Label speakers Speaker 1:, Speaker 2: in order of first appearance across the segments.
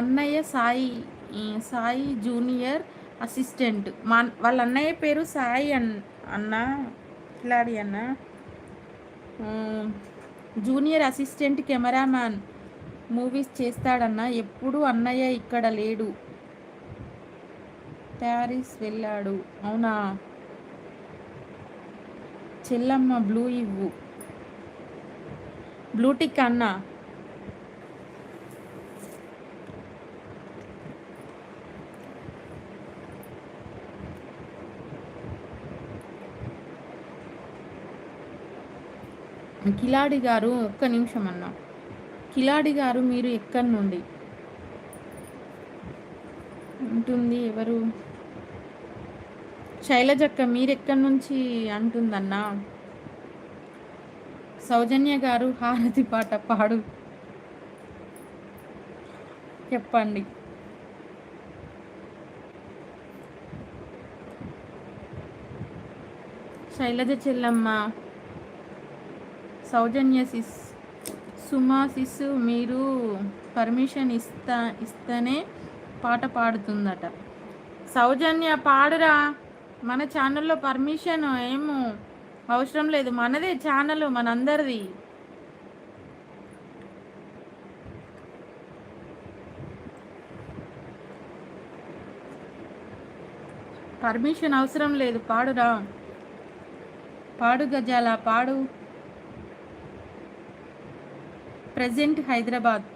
Speaker 1: అన్నయ్య Sai Sai junior assistant. మా వాళ్ళ అన్నయ్య పేరు సాయి అన్ అన్న ఇట్లాడి అన్న. జూనియర్ అసిస్టెంట్ కెమెరామ్యాన్ మూవీస్ చేస్తాడన్న. ఎప్పుడు అన్నయ్య ఇక్కడ లేడు. ప్యారిస్ వెళ్ళాడు. అవునా? చెల్లమ్మ బ్లూ ఇవ్వు. బ్లూటిక్ అన్న. కిలాడి గారు ఒక్క నిమిషం అన్న. కిలాడి గారు మీరు ఎక్కడి నుండి? ఉంటుంది ఎవరు? శైలజక్క మీరు ఎక్కడి నుంచి? అంటుందన్నా. సౌజన్య గారు హారతి పాట పాడు. చెప్పండి. శైలజ చెల్లమ్మ. సౌజన్య సిస్ సుమా సిస్ మీరు పర్మిషన్ ఇస్తా ఇస్తేనే పాట పాడుతుందట. సౌజన్య పాడురా. మన ఛానల్లో పర్మిషన్ ఏమో అవసరం లేదు. మనదే ఛానల్ మనందరిది. పర్మిషన్ అవసరం లేదు. పాడురా. పాడు గజాల పాడు. ప్రజెంట్ హైదరాబాద్.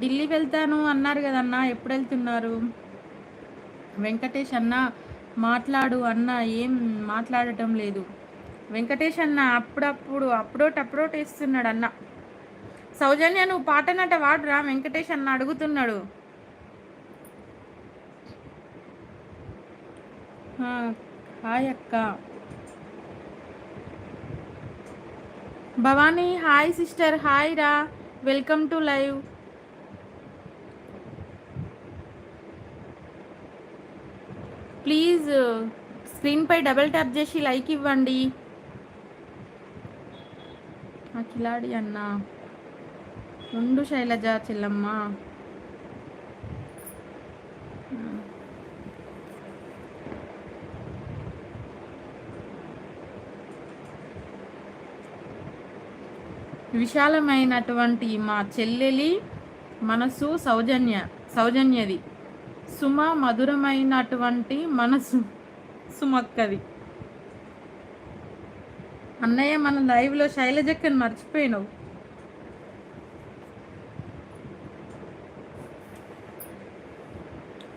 Speaker 1: ఢిల్లీ వెళ్తాను అన్నారు కదన్నా ఎప్పుడు వెళ్తున్నారు వెంకటేష్ అన్న మాట్లాడు అన్న ఏం మాట్లాడటం లేదు. వెంకటేష్ అన్న అప్పుడప్పుడు అప్రోట్ అప్రోట్ వేస్తున్నాడు అన్న. సౌజన్య నువ్వు పాటనట వాడురా వెంకటేష్ అన్న అడుగుతున్నాడు. హాయ్ అక్క. భవానీ హాయ్ సిస్టర్ హాయ్ రా. Welcome to live. ప్లీజ్ స్క్రీన్పై డబుల్ ట్యాప్ చేసి లైక్ ఇవ్వండి. కిలాడి అన్న. రెండు శైలజ చెల్లమ్మ. విశాలమైనటువంటి మా చెల్లెలి మనసు సౌజన్య సౌజన్యది. సుమ మధురమైనటువంటి మనసు సుమక్కది. అన్నయ్య మన లైవ్లో శైలజక్కని మర్చిపోయినావు.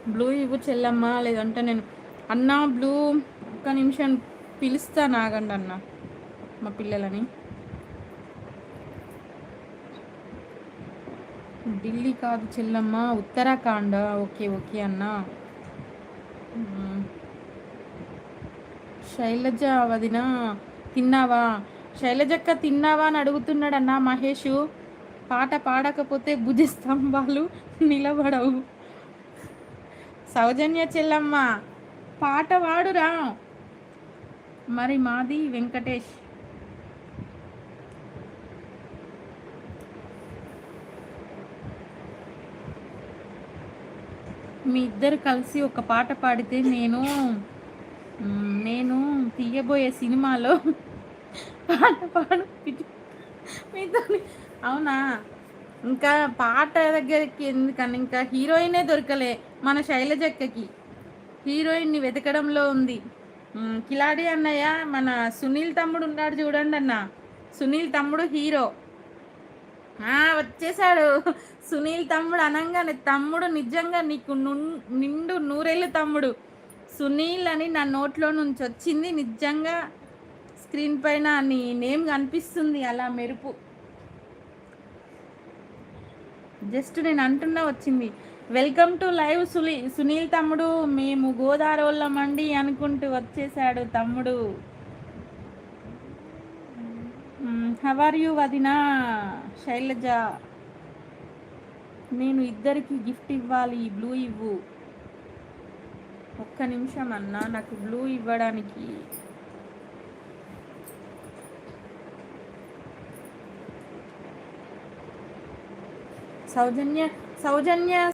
Speaker 1: బ్లూ ఇవ్వు చెల్లమ్మ లేదంటే నేను అన్న బ్లూ ఒక్క నిమిషం పిలుస్తాను ఆగండి అన్న మా పిల్లలని. ఢిల్లీ కాదు చెల్లమ్మ. ఉత్తరాఖండ్. ఓకే ఓకే అన్న. శైలజ వదిన తిన్నావా? శైలజక్క తిన్నావా అని అడుగుతున్నాడన్నా మహేషు మహేష్. పాట పాడకపోతే భుజ స్తంభాలు నిలబడవు. సౌజన్య చెల్లమ్మ పాట వాడురా. మరి మాది వెంకటేష్. మీ ఇద్దరు కలిసి ఒక పాట పాడితే నేను నేను తీయబోయే సినిమాలో పాట పాడు మీతో అవునా? ఇంకా పాట దగ్గరికి ఎందుకని? ఇంకా హీరోయినే దొరకలే మన శైలజక్కకి హీరోయిన్ని వెతకడంలో ఉంది. కిలాడి అన్నయ్య మన సునీల్ తమ్ముడు ఉన్నాడు చూడండి అన్న. సునీల్ తమ్ముడు హీరో. వచ్చేసాడు సునీల్ తమ్ముడు అనగానే తమ్ముడు నిజంగా నీకు నిండు నూరేళ్ళు తమ్ముడు. సునీల్ అని నా నోట్లో నుంచి వచ్చింది నిజంగా. స్క్రీన్ పైన నీ నేమ్ కనిపిస్తుంది అలా మెరుపు. జస్ట్ నేను అంటున్నా వచ్చింది. వెల్కమ్ టు లైవ్ సునీల్ తమ్ముడు మేము గోదావరి అనుకుంటూ వచ్చేసాడు తమ్ముడు. హవర్ యూ వదిన? శైలజ నేను ఇద్దరికి గిఫ్ట్ ఇవ్వాలి బ్లూ ఇవ్వు. ఒక్క నిమిషం అన్న నాకు బ్లూ ఇవ్వడానికి. సౌజన్య సౌజన్య